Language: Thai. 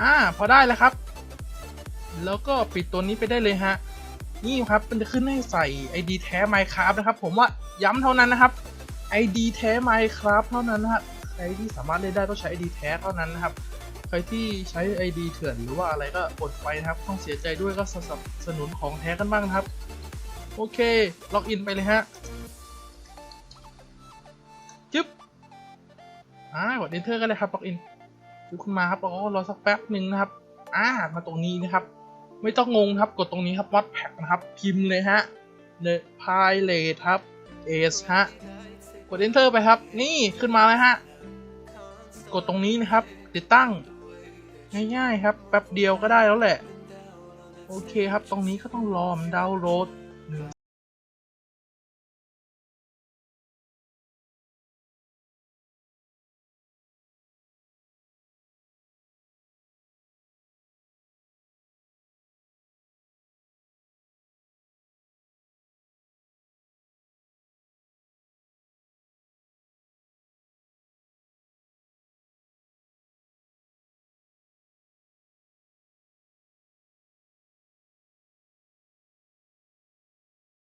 อ่าพอได้แล้วครับ แล้วก็ปิดตัวนี้ไปได้เลยฮะ นี่ครับมันจะขึ้นให้ใส่ ID แท้ Minecraft นะครับ ผมว่าย้ำเท่านั้นนะครับ ID แท้ Minecraft เท่านั้นนะครับใครที่สามารถเล่นได้ต้องใช้ ID แท้เท่านั้นนะครับใครที่ใช้ ID เถื่อนหรือว่าอะไรก็อดไปนะครับต้องเสียใจด้วยก็สนับสนุนของแท้กันบ้างนะครับ โอเค ล็อกอินไปเลยฮะจึ๊บอ่ากด enter กันเลยครับล็อกอิน ดูขึ้นมาครับแล้วก็รอสักแป๊บหนึ่งนะครับ อ่า มาตรงนี้นะครับ ไม่ต้องงงครับ กดตรงนี้ครับวัดแพ็กนะครับ พิมพ์เลยฮะ The Pilot ครับ S ฮะ กด enter ไปครับ นี่ขึ้นมาแล้วฮะ กดตรงนี้นะครับ ติดตั้ง ง่ายๆครับ แป๊บเดียวก็ได้แล้วแหละ โอเคครับ ตรงนี้ก็ต้องรอมดาวน์โหลด